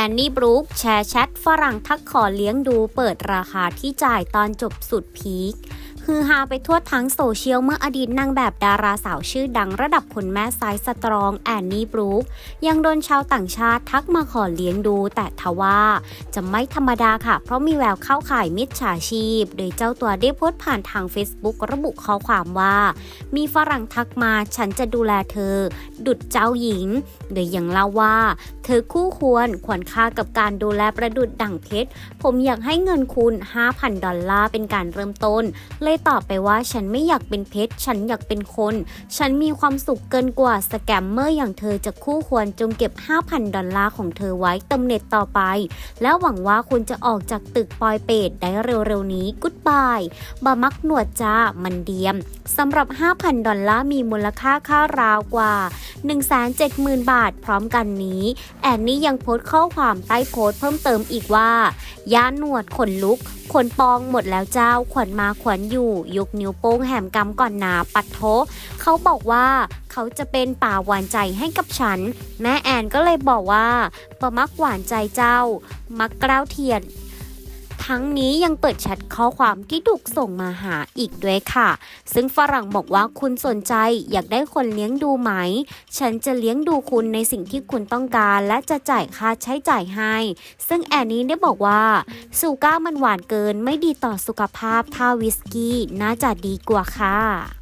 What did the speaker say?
อนนี่บรูคแชร์แชทฝรั่งทักขอเลี้ยงดูเปิดราคาที่จ่ายตอนจบสุดพีค ฮือฮาไปทั่วทั้งโซเชียลเมื่ออดีตนางแบบดาราสาวชื่อดังระดับคนแม่ไซส์สตรองแอนนี่บรูคยังโดนชาวต่างชาติทักมาขอเลี้ยงดู แต่ทว่าจะไม่ธรรมดาค่ะ เพราะมีแววเข้าข่ายมิจฉาชีพ โดยเจ้าตัวได้โพสต์ผ่านทาง Facebook ระบุข้อความว่า มีฝรั่งทักมาฉันจะดูแลเธอ ดุดเจ้าหญิง โดยยังเล่าว่า เธอคู่ควรควรค่ากับการดูแลประดุดดั่งเพชรผมอยากให้เงินคุณ 5,000 ดอลลาร์เป็นการเริ่มต้นเลยตอบไปว่าฉันไม่อยากเป็นเพชร ฉันอยากเป็นคน ฉันมีความสุขเกินกว่าสแกมเมอร์อย่างเธอจะคู่ควรจงเก็บ 5,000 ดอลลาร์ของเธอไว้เติมเน็ตต่อไป แล้วหวังว่าคุณจะออกจากตึกปอยเปดได้เร็วๆนี้กุ๊ดบายบามักหนวดจ้ามันเดียมสำหรับ 5,000 ดอลลาร์มีมูลค่าค่าราวกว่า 170,000 บาทพร้อมกันนี้ แอนนี่ยังโพสต์ข้อความใต้โพสต์เพิ่มเติมอีกว่าย่าหนวดขนลุกขนปองหมดแล้วเจ้า ขวัญมาขวัญอยู่ ยกนิ้วโป้งแหมกำก่อนหนาปัดโทเขาบอกว่าเขาจะเป็นป่าหวานใจให้กับฉัน แม่แอนก็เลยบอกว่าปะมักหวานใจเจ้า มักกล้าวเทียน ทั้งนี้ยังเปิดแชทข้อความที่ถูกส่งมาหาอีกด้วยค่ะ ซึ่งฝรั่งบอกว่าคุณสนใจอยากได้คนเลี้ยงดูไหม ฉันจะเลี้ยงดูคุณในสิ่งที่คุณต้องการ และจะจ่ายค่าใช้จ่ายให้ ซึ่งแอนนี่ได้บอกว่าสูก้ามันหวานเกินไม่ดีต่อสุขภาพถ้าวิสกี้น่าจะดีกว่าค่ะ